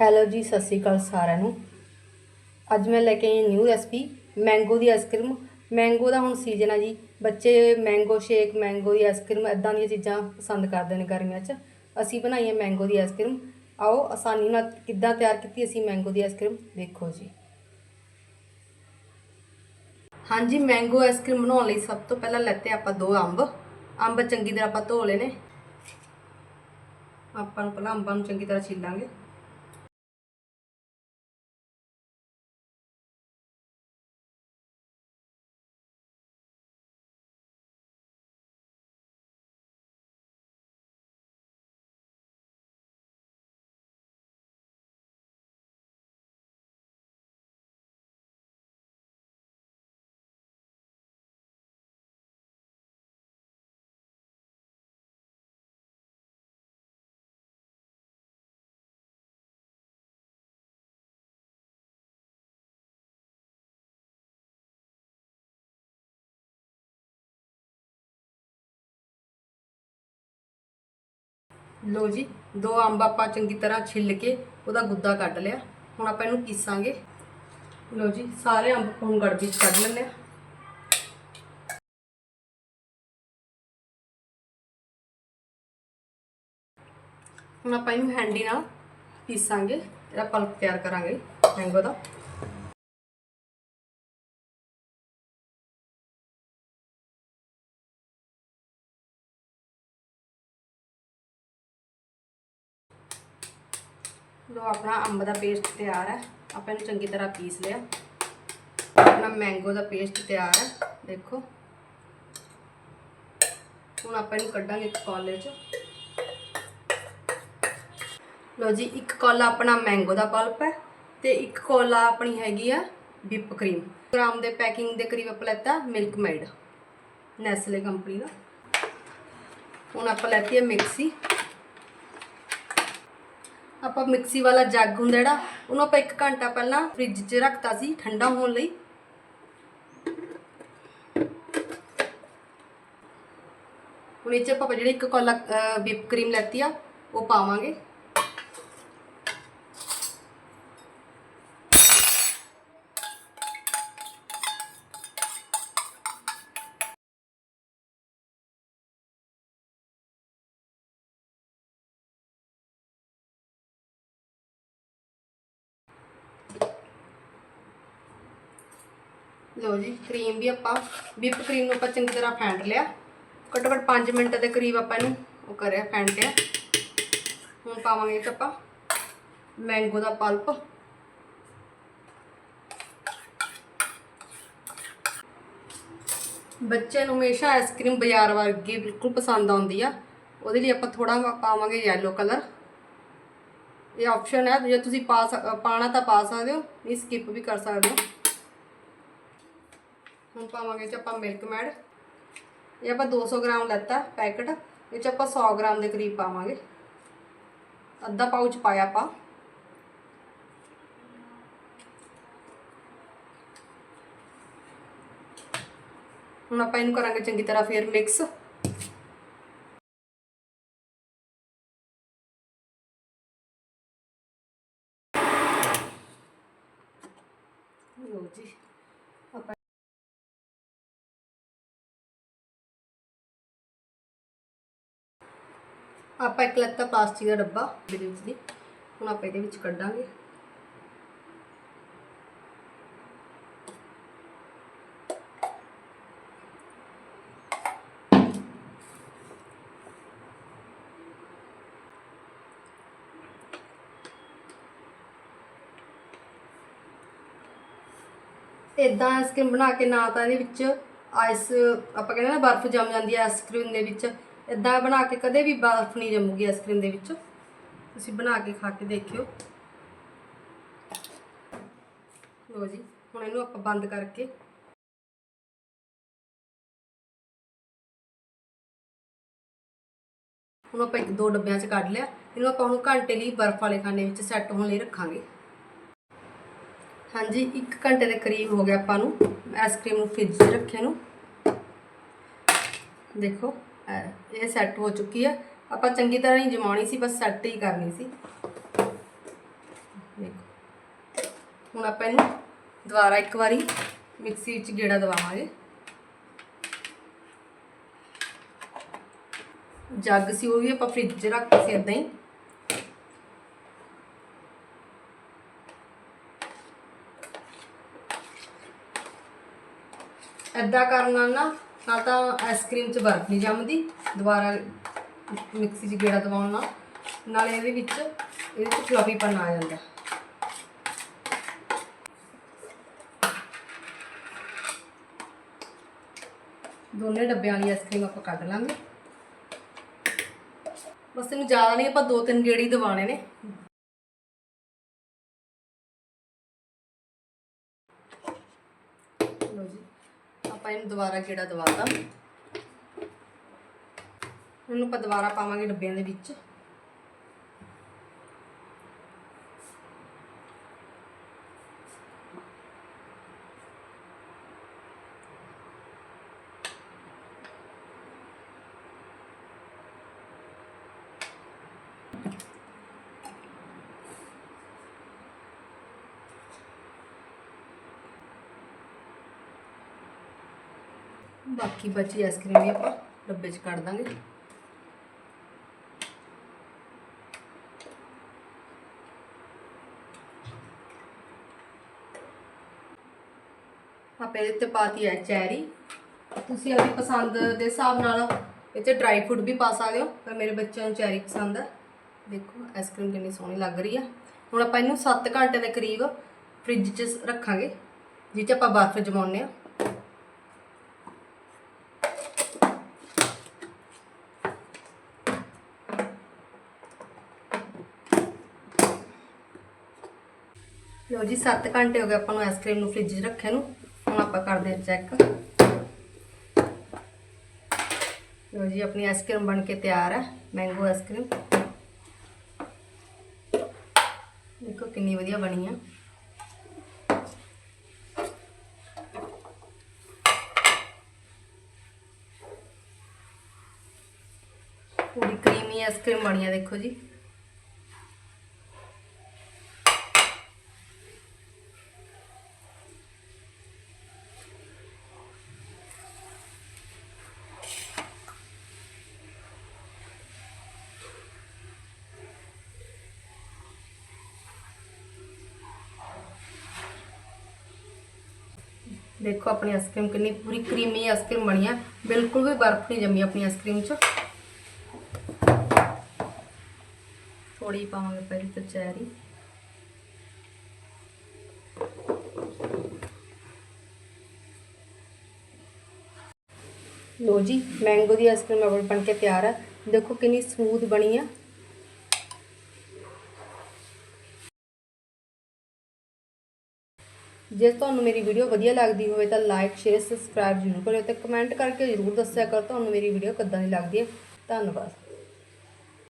Hello ਜੀ, ਸਤਿ ਸ਼੍ਰੀ ਅਕਾਲ ਸਾਰਿਆਂ ਨੂੰ। ਅੱਜ ਮੈਂ ਲੈ ਕੇ ਆਈ ਨਿਊ ਰੈਸਪੀ ਮੈਂਗੋ ਦੀ ਆਈਸਕ੍ਰੀਮ ਮੈਂਗੋ ਦਾ ਹੁਣ ਸੀਜ਼ਨ ਆ ਜੀ। ਬੱਚੇ ਮੈਂਗੋ ਸ਼ੇਕ ਮੈਂਗੋ ਦੀ ਆਈਸਕ੍ਰੀਮ ਇਦਾਂ ਦੀਆਂ ਚੀਜ਼ਾਂ ਪਸੰਦ ਕਰਦੇ ਨੇ ਗਰਮੀਆਂ 'ਚ। ਅਸੀਂ ਬਣਾਈ ਹੈ ਮੈਂਗੋ ਦੀ ਆਈਸਕ੍ਰੀਮ ਆਓ, ਆਸਾਨੀ ਨਾਲ ਕਿੱਦਾਂ ਤਿਆਰ ਕੀਤੀ ਅਸੀਂ ਮੈਂਗੋ ਦੀ ਆਈਸਕ੍ਰੀਮ ਦੇਖੋ ਜੀ। ਹਾਂਜੀ ਮੈਂਗੋ ਆਈਸਕ੍ਰੀਮ ਬਣਾਉਣ ਲਈ ਸਭ ਤੋਂ ਪਹਿਲਾਂ ਲੈਤੇ ਆਪਾਂ ਦੋ ਅੰਬ। ਅੰਬ ਚੰਗੀ ਤਰ੍ਹਾਂ ਆਪਾਂ ਧੋ ਲਏ ਨੇ। ਆਪਾਂ ਨੂੰ ਪਹਿਲਾਂ ਅੰਬਾਂ ਨੂੰ ਚੰਗੀ ਤਰ੍ਹਾਂ ਛਿੱਲਾਂਗੇ। ਲੋ ਜੀ, ਦੋ ਅੰਬ ਆਪਾਂ ਚੰਗੀ ਤਰ੍ਹਾਂ ਛਿੱਲ ਕੇ ਉਹਦਾ ਗੁੱਦਾ ਕੱਢ ਲਿਆ। ਹੁਣ ਆਪਾਂ ਇਹਨੂੰ ਪੀਸਾਂਗੇ। ਲੋ ਜੀ, ਸਾਰੇ ਅੰਬ ਹੁਣ ਗੜਬੀ 'ਚ ਕੱਢ ਲੈਂਦੇ ਆ ਹੁਣ ਆਪਾਂ ਇਹਨੂੰ ਹੈਂਡੀ ਨਾਲ ਪੀਸਾਂਗੇ, ਇਹਦਾ ਪਲਪ ਤਿਆਰ ਕਰਾਂਗੇ ਮੈਂਗੋ ਦਾ। ਲੋ ਆਪਣਾ ਅੰਬ ਦਾ ਪੇਸਟ ਤਿਆਰ ਹੈ। ਆਪਾਂ ਇਹਨੂੰ ਚੰਗੀ ਤਰ੍ਹਾਂ ਪੀਸ ਲਿਆ। ਆਪਣਾ ਮੈਂਗੋ ਦਾ ਪੇਸਟ ਤਿਆਰ ਹੈ, ਦੇਖੋ। ਹੁਣ ਆਪਾਂ ਇਹਨੂੰ ਕੱਢਾਂਗੇ ਇੱਕ ਕੌਲੇ 'ਚ। ਲੋ ਜੀ, ਇੱਕ ਕੌਲਾ ਆਪਣਾ ਮੈਂਗੋ ਦਾ ਪਲਪ ਹੈ ਤੇ ਇੱਕ ਕੌਲਾ ਆਪਣੀ ਹੈਗੀ ਆ ਵਿਪ ਕਰੀਮ। ਗ੍ਰਾਮ ਦੇ ਪੈਕਿੰਗ ਦੇ ਕਰੀਬ ਆਪਾਂ ਲੈਤਾ ਮਿਲਕ ਮੇਡ ਨੈਸਲੇ ਕੰਪਨੀ ਦਾ। ਹੁਣ ਆਪਾਂ ਲੈਤੀ ਹੈ ਮਿਕਸੀ। ਆਪਾਂ ਮਿਕਸੀ ਵਾਲਾ ਜੱਗ ਹੁੰਦਾ ਜਿਹੜਾ, ਉਹਨੂੰ ਆਪਾਂ 1 ਘੰਟਾ ਪਹਿਲਾਂ ਫ੍ਰਿਜ 'ਚ ਰੱਖਤਾ ਸੀ, ਠੰਡਾ ਹੋਣ ਲਈ। ਹੁਣ ਇਹ 'ਚ ਆਪਾਂ ਜਿਹੜੀ ਇੱਕ ਕੋਲਾ ਵਿਪ ਕਰੀਮ ਲੈਤੀ ਆ, ਉਹ ਪਾਵਾਂਗੇ। ਲਓ ਜੀ ਕਰੀਮ ਵੀ ਆਪਾਂ ਵਿਪ ਕਰੀਮ ਨੂੰ ਆਪਾਂ ਚੰਗੀ ਤਰ੍ਹਾਂ ਫੈਂਟ ਲਿਆ। ਘੱਟੋ ਘੱਟ 5 ਮਿੰਟ ਦੇ ਕਰੀਬ ਆਪਾਂ ਇਹਨੂੰ ਉਹ ਕਰਿਆ, ਫੈਂਟ ਫੈਂਟਿਆ ਹੁਣ ਪਾਵਾਂਗੇ ਇੱਕ ਆਪਾਂ ਮੈਂਗੋ ਦਾ ਪਲਪ ਬੱਚੇ ਨੂੰ ਹਮੇਸ਼ਾ ਆਈਸਕ੍ਰੀਮ ਬਾਜ਼ਾਰ ਵਰਗੀ ਬਿਲਕੁਲ ਪਸੰਦ ਆਉਂਦੀ ਆ। ਉਹਦੇ ਲਈ ਆਪਾਂ ਥੋੜਾ ਪਾਵਾਂਗੇ ਯੈਲੋ ਕਲਰ ਇਹ ਆਪਸ਼ਨ ਹੈ, ਜੇ ਤੁਸੀਂ ਪਾ ਸਕ- ਪਾਣਾ ਤਾਂ ਪਾ ਸਕਦੇ ਹੋ, ਨਹੀਂ ਸਕਿਪ ਵੀ ਕਰ ਸਕਦੇ ਹੋ। ਹੁਣ ਪਾਵਾਂਗੇ ਚ ਆਪਾਂ ਮਿਲਕ ਮੈਡ ਇਹ ਆਪਾਂ 200 ਗ੍ਰਾਮ ਲੈਤਾ ਪੈਕਟ, ਇਹ ਚ ਆਪਾਂ 100 ਗ੍ਰਾਮ ਦੇ ਕਰੀਬ ਪਾਵਾਂਗੇ। ਅੱਧਾ ਪਾਊਚ ਪਾਇਆ ਆਪਾਂ। ਹੁਣ ਆਪਾਂ ਇਹਨੂੰ ਕਰਾਂਗੇ ਚੰਗੀ ਤਰ੍ਹਾਂ ਫੇਰ ਮਿਕਸ ਲੋ ਜੀ। ਆਪਾਂ ਇੱਕ ਲੱਤਾ ਪਲਾਸਟਿਕ ਦਾ ਡੱਬਾ ਇਹਦੇ ਵਿੱਚ ਦੀ, ਹੁਣ ਆਪਾਂ ਇਹਦੇ ਵਿੱਚ ਕੱਢਾਂਗੇ। ਇਦਾਂ ਆਈਸਕ੍ਰੀਮ ਬਣਾ ਕੇ ਨਾ ਤਾਂ ਇਹਦੇ ਵਿੱਚ ਆਈਸ ਆਪਾਂ ਕਹਿੰਦੇ ਨਾ ਬਰਫ਼ ਜੰਮ ਜਾਂਦੀ ਹੈ ਆਈਸਕ੍ਰੀਮ ਦੇ ਵਿੱਚ। ਇਦਾਂ ਬਣਾ ਕੇ ਕਦੇ ਵੀ ਬਰਫ਼ ਨਹੀਂ ਜੰਮੂਗੀ ਆਈਸਕ੍ਰੀਮ ਦੇ ਵਿੱਚ ਤੁਸੀਂ ਬਣਾ ਕੇ ਖਾ ਕੇ ਦੇਖਿਓ। ਲੋ ਜੀ, ਹੁਣ ਇਹਨੂੰ ਆਪਾਂ ਬੰਦ ਕਰਕੇ ਹੁਣ ਆਪਾਂ ਇੱਕ ਦੋ ਡੱਬਿਆਂ 'ਚ ਕੱਢ ਲਿਆ। ਇਹਨੂੰ ਆਪਾਂ ਹੁਣ ਘੰਟੇ ਲਈ ਬਰਫ਼ ਵਾਲੇ ਖਾਨੇ ਵਿੱਚ ਸੈੱਟ ਹੋਣ ਲਈ ਰੱਖਾਂਗੇ। ਹਾਂਜੀ 1 ਘੰਟੇ ਦੇ ਕਰੀਬ ਹੋ ਗਿਆ ਆਪਾਂ ਨੂੰ ਆਈਸਕ੍ਰੀਮ ਨੂੰ ਫ੍ਰਿਜ 'ਚ ਰੱਖਿਆ ਨੂੰ। ਦੇਖੋ। ਇਹ- ਸੈੱਟ ਹੋ ਚੁੱਕੀ ਹੈ ਆਪਾਂ ਚੰਗੀ ਤਰ੍ਹਾਂ ਹੀ ਜਮਾਉਣੀ ਸੀ, ਬਸ ਸੈੱਟ ਹੀ ਕਰਨੀ ਸੀ। ਦੇਖੋ। ਹੁਣ ਆਪਾਂ ਇਹਨੂੰ ਦੁਬਾਰਾ ਇੱਕ ਵਾਰੀ ਮਿਕਸੀ ਵਿੱਚ ਗੇੜਾ ਦਵਾਵਾਂਗੇ। ਜੱਗ ਸੀ ਉਹ ਵੀ ਆਪਾਂ ਫ੍ਰਿਜ 'ਚ ਸੀ ਇਦਾਂ ਹੀ। ਏਦਾਂ ਕਰਨ ਨਾਲ ਨਾ ਨਾ ਤਾਂ ਆਈਸਕ੍ਰੀਮ 'ਚ ਬਰਫ਼ ਨਹੀਂ ਜੰਮਦੀ। ਦੁਬਾਰਾ ਮਿਕਸੀ 'ਚ ਗੇੜਾ ਦਵਾਉਣ ਨਾਲ। ਨਾਲੇ ਇਹਦੇ ਵਿੱਚ, ਇਹਦੇ 'ਚ ਫਲਫੀਪਨ ਆ ਜਾਂਦਾ। ਦੋਨੇ ਡੱਬਿਆਂ ਵਾਲੀ ਆਈਸਕ੍ਰੀਮ ਆਪਾਂ ਕੱਢ ਲਾਂਗੇ। ਬਸ ਇਹਨੂੰ ਜ਼ਿਆਦਾ ਨਹੀਂ ਆਪਾਂ ਦੋ ਤਿੰਨ ਗੇੜੀ ਦਵਾਣੇ ਨੇ। ਲਓ ਜੀ। ਆਪਾਂ ਇਹਨੂੰ ਦੁਬਾਰਾ ਗੇੜਾ ਦਵਾਤਾ? ਇਹਨੂੰ ਆਪਾਂ ਦੁਬਾਰਾ ਪਾਵਾਂਗੇ ਡੱਬਿਆਂ ਦੇ ਵਿੱਚ। ਬਾਕੀ ਬਚੀ ਆਈਸਕ੍ਰੀਮ ਵੀ ਆਪਾਂ ਡੱਬੇ 'ਚ ਕੱਢ ਦਾਂਗੇ। ਆਪਾਂ ਇਹਦੇ ਤੇ ਪਾਤੀ ਹੈ ਚੈਰੀ। ਤੁਸੀਂ ਆਪਣੀ ਪਸੰਦ ਦੇ ਹਿਸਾਬ ਨਾਲ ਇਹ ਡਰਾਈ ਫਰੂਟ ਵੀ ਪਾ ਸਕਦੇ ਹੋ, ਪਰ ਮੇਰੇ ਬੱਚਿਆਂ ਨੂੰ ਚੈਰੀ ਪਸੰਦ ਹੈ। ਦੇਖੋ, ਆਈਸਕ੍ਰੀਮ ਕਿੰਨੀ ਸੋਹਣੀ ਲੱਗ ਰਹੀ ਹੈ ਹੁਣ ਆਪਾਂ ਇਹਨੂੰ 7 ਘੰਟੇ ਦੇ ਕਰੀਬ ਫ੍ਰਿਜ 'ਚ ਰੱਖਾਂਗੇ, ਜਿਹ 'ਚ ਆਪਾਂ ਬਰਫ਼ ਜਮਾਉਂਦੇ ਆ ਲਓ ਜੀ 7 ਘੰਟੇ ਹੋ ਗਏ ਆਪਾਂ ਨੂੰ ਆਈਸਕ੍ਰੀਮ ਨੂੰ ਫ੍ਰਿਜ 'ਚ ਰੱਖੇ ਨੂੰ। ਹੁਣ ਆਪਾਂ ਕਰਦੇ ਹਾਂ ਚੈੱਕ ਲਓ ਜੀ, ਆਪਣੀ ਆਈਸਕ੍ਰੀਮ ਬਣ ਕੇ ਤਿਆਰ ਹੈ ਮੈਂਗੋ ਆਈਸਕ੍ਰੀਮ ਦੇਖੋ ਕਿੰਨੀ ਵਧੀਆ ਬਣੀ ਆ। ਪੂਰੀ ਕਰੀਮੀ ਆਈਸਕ੍ਰੀਮ ਬਣੀ ਆ, ਦੇਖੋ ਜੀ। ਦੇਖੋ ਆਪਣੀ ਆਈਸਕ੍ਰੀਮ ਕਿੰਨੀ ਪੂਰੀ ਕਰੀਮੀ ਆਈਸਕ੍ਰੀਮ ਬਣੀ ਆ ਬਿਲਕੁਲ ਵੀ ਬਰਫ਼ ਨਹੀਂ ਜੰਮੀ ਆਪਣੀ ਆਈਸਕ੍ਰੀਮ 'ਚ ਥੋੜੀ ਪਾਵਾਂਗੇ ਪਹਿਲੀ ਤੇ ਚੈਰੀ ਲੋ ਜੀ ਮੈਂਗੋ ਦੀ ਆਈਸਕ੍ਰੀਮ ਅਬਲ ਬਣ ਕੇ ਤਿਆਰ ਹੈ ਦੇਖੋ ਕਿੰਨੀ ਸਮੂਥ ਬਣੀ ਆ ਜੇ ਤੁਹਾਨੂੰ ਮੇਰੀ ਵੀਡੀਓ ਵਧੀਆ ਲੱਗਦੀ ਹੋਵੇ ਤਾਂ ਲਾਈਕ ਸ਼ੇਅਰ ਸਬਸਕ੍ਰਾਈਬ ਜ਼ਰੂਰ ਕਰਿਓ ਤੇ ਕਮੈਂਟ ਕਰਕੇ ਜ਼ਰੂਰ ਦੱਸਿਆ ਕਰੋ ਤੁਹਾਨੂੰ ਮੇਰੀ ਵੀਡੀਓ ਕਿੱਦਾਂ ਦੀ ਲੱਗਦੀ ਹੈ। ਧੰਨਵਾਦ।